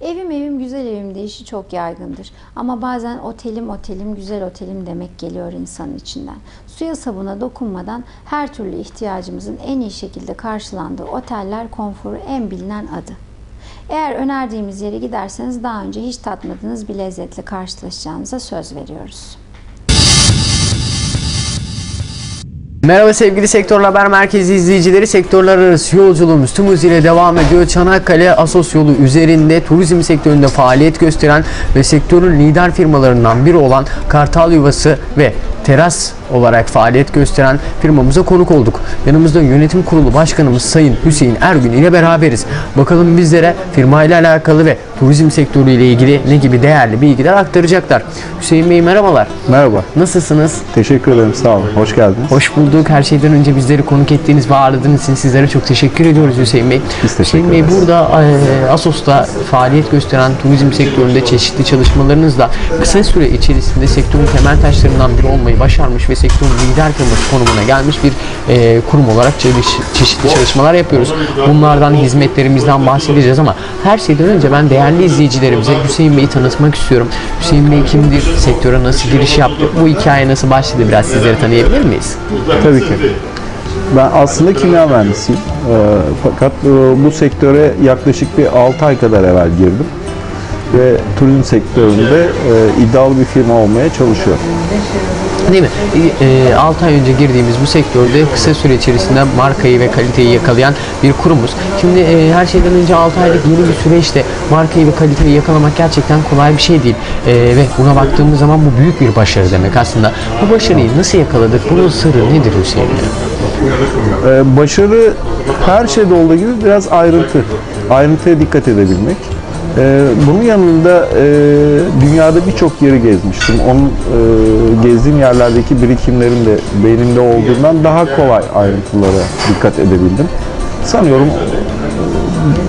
Evim evim güzel evim deyişi çok yaygındır. Ama bazen otelim otelim güzel otelim demek geliyor insanın içinden. Suya sabuna dokunmadan her türlü ihtiyacımızın en iyi şekilde karşılandığı oteller konforu en bilinen adı. Eğer önerdiğimiz yere giderseniz daha önce hiç tatmadığınız bir lezzetle karşılaşacağınıza söz veriyoruz. Merhaba sevgili Sektör Haber Merkezi izleyicileri. Sektörler arası yolculuğumuz tüm hızıyla devam ediyor. Çanakkale Asos yolu üzerinde turizm sektöründe faaliyet gösteren ve sektörün lider firmalarından biri olan Kartal Yuvası ve Teras olarak faaliyet gösteren firmamıza konuk olduk. Yanımızda yönetim kurulu başkanımız Sayın Hüseyin Ergün ile beraberiz. Bakalım bizlere firma ile alakalı ve turizm sektörü ile ilgili ne gibi değerli bilgiler aktaracaklar. Hüseyin Bey merhabalar. Merhaba. Nasılsınız? Teşekkür ederim. Sağ olun. Hoş geldiniz. Hoş bulduk. Her şeyden önce bizleri konuk ettiğiniz ve ağırladığınız için sizlere çok teşekkür ediyoruz Hüseyin Bey. Biz teşekkür Hüseyin Bey ederiz. burada e, Asos'ta faaliyet gösteren turizm sektöründe çeşitli çalışmalarınızla kısa süre içerisinde sektörün temel taşlarından biri olmayı başarmış ve sektörün lider firması konumuna gelmiş bir e, kurum olarak çalış- çeşitli çalışmalar yapıyoruz. Bunlardan hizmetlerimizden bahsedeceğiz ama her şeyden önce ben değerli izleyicilerimize Hüseyin Bey'i tanıtmak istiyorum. Hüseyin Bey kimdir? Sektöre nasıl giriş yaptı? Bu hikaye nasıl başladı? Biraz sizleri tanıyabilir miyiz? Tabii ki. Ben aslında kimya mühendisiyim. Ee, fakat e, bu sektöre yaklaşık bir 6 ay kadar evvel girdim. Ve turizm sektöründe e, iddialı bir firma olmaya çalışıyorum. Değil mi? E, 6 ay önce girdiğimiz bu sektörde kısa süre içerisinde markayı ve kaliteyi yakalayan bir kurumuz. Şimdi e, her şeyden önce 6 aylık yeni bir süreçte markayı ve kaliteyi yakalamak gerçekten kolay bir şey değil. E, ve buna baktığımız zaman bu büyük bir başarı demek aslında. Bu başarıyı nasıl yakaladık? Bunun sırrı nedir Hüseyin? Ee, başarı her şeyde olduğu gibi biraz ayrıntı. Ayrıntıya dikkat edebilmek. Ee, bunun yanında e, dünyada birçok yeri gezmiştim. Onun e, gezdiğim yerlerdeki birikimlerim de beynimde olduğundan daha kolay ayrıntılara dikkat edebildim. Sanıyorum e,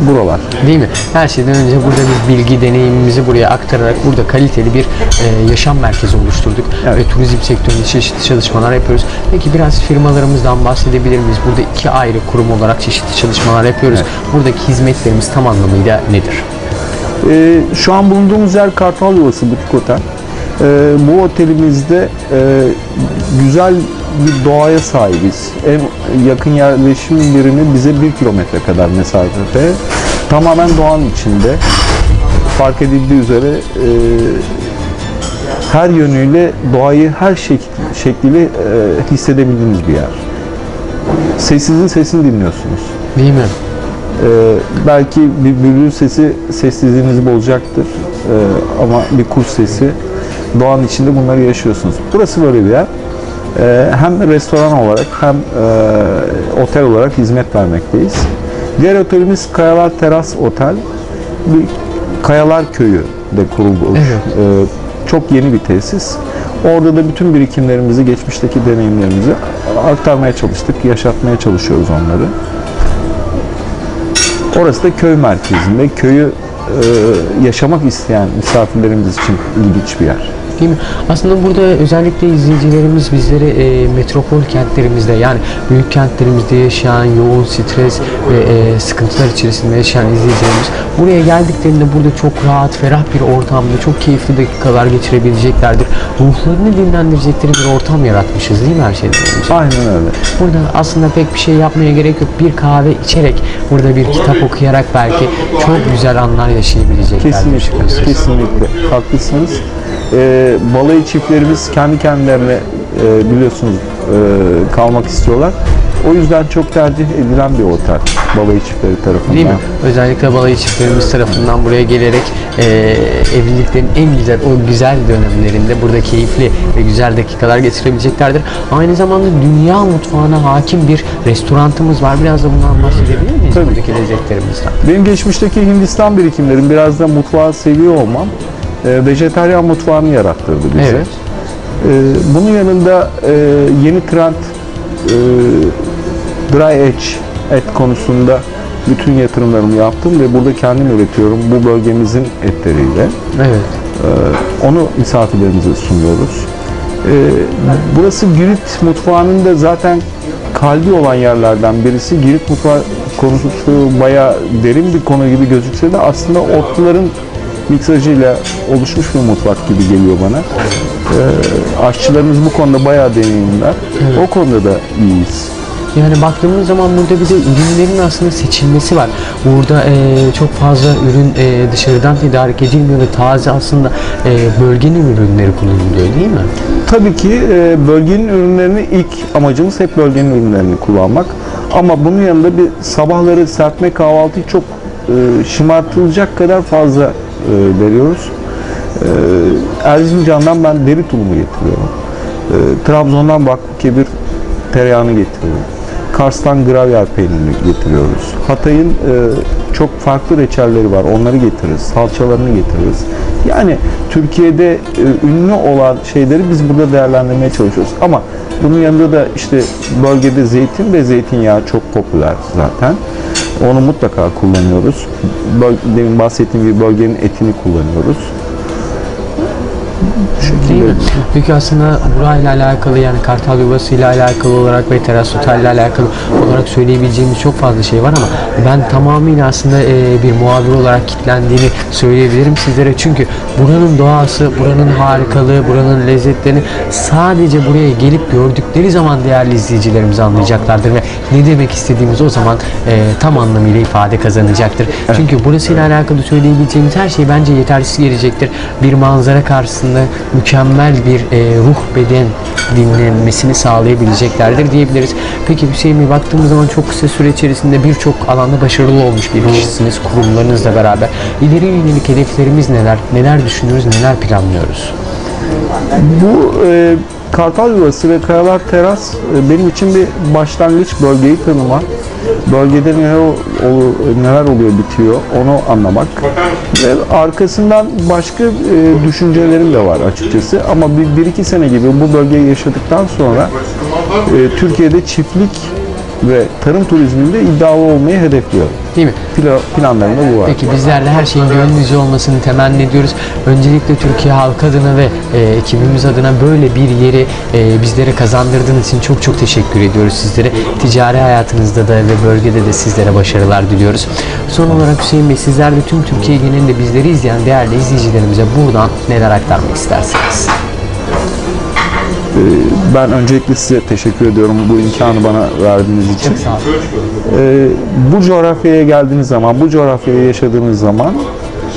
buralar. Değil mi? Her şeyden önce burada biz bilgi deneyimimizi buraya aktararak burada kaliteli bir e, yaşam merkezi oluşturduk ve turizm sektöründe çeşitli çalışmalar yapıyoruz. Peki biraz firmalarımızdan bahsedebilir miyiz? Burada iki ayrı kurum olarak çeşitli çalışmalar yapıyoruz. Buradaki hizmetlerimiz tam anlamıyla nedir? Ee, şu an bulunduğumuz yer Kartal Yuvası Butik Otel. Ee, bu otelimizde e, güzel bir doğaya sahibiz. En yakın yerleşim birimi bize bir kilometre kadar mesafede. Tamamen doğanın içinde. Fark edildiği üzere e, her yönüyle doğayı her şek- şekliyle e, hissedebildiğiniz bir yer. Sessizin sesini dinliyorsunuz. Değil mi? Ee, belki bir bülbül sesi sessizliğinizi bozacaktır. Ee, ama bir kuş sesi doğanın içinde bunları yaşıyorsunuz. Burası böyle bir yer. Ee, hem restoran olarak hem e, otel olarak hizmet vermekteyiz. Diğer otelimiz Kayalar Teras Otel. Bir Kayalar Köyü de kurulmuş. Evet. Ee, çok yeni bir tesis. Orada da bütün birikimlerimizi, geçmişteki deneyimlerimizi aktarmaya çalıştık, yaşatmaya çalışıyoruz onları. Orası da köy merkezinde. Köyü e, yaşamak isteyen misafirlerimiz için ilginç bir yer. Değil mi? Aslında burada özellikle izleyicilerimiz bizleri e, metropol kentlerimizde yani büyük kentlerimizde yaşayan yoğun stres ve e, sıkıntılar içerisinde yaşayan izleyicilerimiz buraya geldiklerinde burada çok rahat, ferah bir ortamda çok keyifli dakikalar geçirebileceklerdir. Ruhlarını dinlendirecekleri bir ortam yaratmışız değil mi her şeyden önce? Aynen öyle. Burada aslında pek bir şey yapmaya gerek yok. Bir kahve içerek, burada bir kitap okuyarak belki çok güzel anlar yaşayabilecekler. Kesinlikle, kesinlikle. Haklısınız. E, balayı çiftlerimiz kendi kendilerine e, biliyorsunuz e, kalmak istiyorlar. O yüzden çok tercih edilen bir otel balayı çiftleri tarafından. Değil mi? Özellikle balayı çiftlerimiz tarafından buraya gelerek e, evliliklerin en güzel o güzel dönemlerinde burada keyifli ve güzel dakikalar geçirebileceklerdir. Aynı zamanda dünya mutfağına hakim bir restorantımız var. Biraz da bundan bahsedebilir miyiz? Tabii. Buradaki lezzetlerimizden. Benim geçmişteki Hindistan birikimlerim biraz da mutfağı seviyor olmam e, vejetaryen mutfağını yarattırdı bize. Evet. E, bunun yanında e, yeni trend e, dry edge et konusunda bütün yatırımlarımı yaptım ve burada kendim üretiyorum bu bölgemizin etleriyle. Evet. Ee, Onu misafirlerimize sunuyoruz. Ee, Burası Girit mutfağının da zaten kalbi olan yerlerden birisi. Girit mutfağı konusu bayağı derin bir konu gibi gözükse de aslında otluların miksajıyla oluşmuş bir mutfak gibi geliyor bana. Ee, aşçılarımız bu konuda bayağı deneyimler. O konuda da iyiyiz. Yani baktığımız zaman burada bir de ürünlerin aslında seçilmesi var. Burada e, çok fazla ürün e, dışarıdan tedarik edilmiyor ve taze aslında e, bölgenin ürünleri kullanılıyor değil mi? Tabii ki e, bölgenin ürünlerini ilk amacımız hep bölgenin ürünlerini kullanmak. Ama bunun yanında bir sabahları serpme kahvaltıyı çok e, şımartılacak kadar fazla e, veriyoruz. E, Erzincan'dan ben deri tulumu getiriyorum. E, Trabzon'dan baklı kebir tereyağını getiriyorum. Kars'tan gravyer peynirini getiriyoruz. Hatay'ın e, çok farklı reçelleri var. Onları getiririz. Salçalarını getiririz. Yani Türkiye'de e, ünlü olan şeyleri biz burada değerlendirmeye çalışıyoruz. Ama bunun yanında da işte bölgede zeytin ve zeytinyağı çok popüler zaten. Onu mutlaka kullanıyoruz. Böl- demin bahsettiğim gibi bölgenin etini kullanıyoruz. Şekilde Peki aslında burayla alakalı yani Kartal Yuvası ile alakalı olarak ve Teras Otel ile alakalı olarak söyleyebileceğimiz çok fazla şey var ama ben tamamıyla aslında e, bir muhabir olarak kitlendiğini söyleyebilirim sizlere. Çünkü buranın doğası, buranın harikalığı, buranın lezzetlerini sadece buraya gelip gördükleri zaman değerli izleyicilerimiz anlayacaklardır ve ne demek istediğimiz o zaman e, tam anlamıyla ifade kazanacaktır. Çünkü burasıyla alakalı söyleyebileceğimiz her şey bence yetersiz gelecektir. Bir manzara karşısında mükemmel bir e, ruh beden dinlenmesini sağlayabileceklerdir diyebiliriz. Peki Hüseyin Bey baktığımız zaman çok kısa süre içerisinde birçok alanda başarılı olmuş bir kişisiniz kurumlarınızla beraber. İleri yönelik hedeflerimiz neler? Neler düşünüyoruz? Neler planlıyoruz? Bu e, Kartal Yuvası ve Kayalar Teras e, benim için bir başlangıç bölgeyi tanıma. Bölgede neler, neler oluyor bitiyor onu anlamak. Ve arkasından başka e, düşüncelerim de var açıkçası. Ama bir, bir iki sene gibi bu bölgeyi yaşadıktan sonra e, Türkiye'de çiftlik ve tarım turizminde iddialı olmayı hedefliyorum. Değil mi? Pla- Planlarımda bu var. Peki bizler de her şeyin gönlünüzce olmasını temenni ediyoruz. Öncelikle Türkiye halkı adına ve e, ekibimiz adına böyle bir yeri e, bizlere kazandırdığınız için çok çok teşekkür ediyoruz sizlere. Ticari hayatınızda da ve bölgede de sizlere başarılar diliyoruz. Son olarak Hüseyin Bey sizler de tüm Türkiye genelinde bizleri izleyen değerli izleyicilerimize buradan neler aktarmak istersiniz? Ben öncelikle size teşekkür ediyorum bu imkanı bana verdiğiniz için. Ee, bu coğrafyaya geldiğiniz zaman, bu coğrafyada yaşadığınız zaman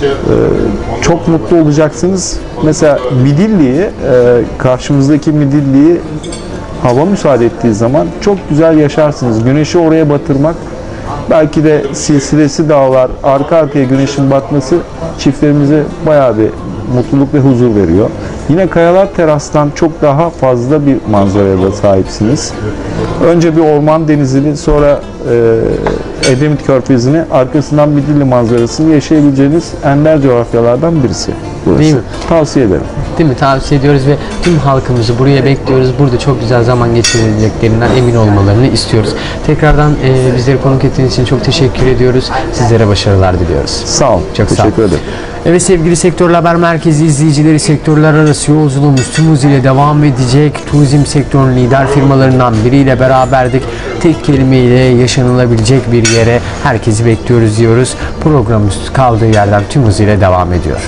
e, çok mutlu olacaksınız. Mesela Midilli'yi, e, karşımızdaki Midilli'yi hava müsaade ettiği zaman çok güzel yaşarsınız. Güneşi oraya batırmak, belki de silsilesi dağlar, arka arkaya güneşin batması çiftlerimize bayağı bir mutluluk ve huzur veriyor. Yine Kayalar Teras'tan çok daha fazla bir manzaraya da sahipsiniz. Önce bir orman denizini, sonra e, Edremit Körfezi'ni, arkasından Midilli manzarasını yaşayabileceğiniz ender coğrafyalardan birisi burası. Değil mi? Tavsiye ederim. Değil mi? Tavsiye ediyoruz ve tüm halkımızı buraya bekliyoruz. Burada çok güzel zaman geçireceklerinden emin olmalarını istiyoruz. Tekrardan e, bizleri konuk ettiğiniz için çok teşekkür ediyoruz. Sizlere başarılar diliyoruz. Sağ olun. Çok sağ Teşekkür ederim. Evet sevgili Sektörler Haber Merkezi izleyicileri sektörler arası yolculuğumuz tüm hızıyla devam edecek. Turizm sektörünün lider firmalarından biriyle beraberdik. Tek kelimeyle yaşanılabilecek bir yere herkesi bekliyoruz diyoruz. Programımız kaldığı yerden tüm hızıyla devam ediyor.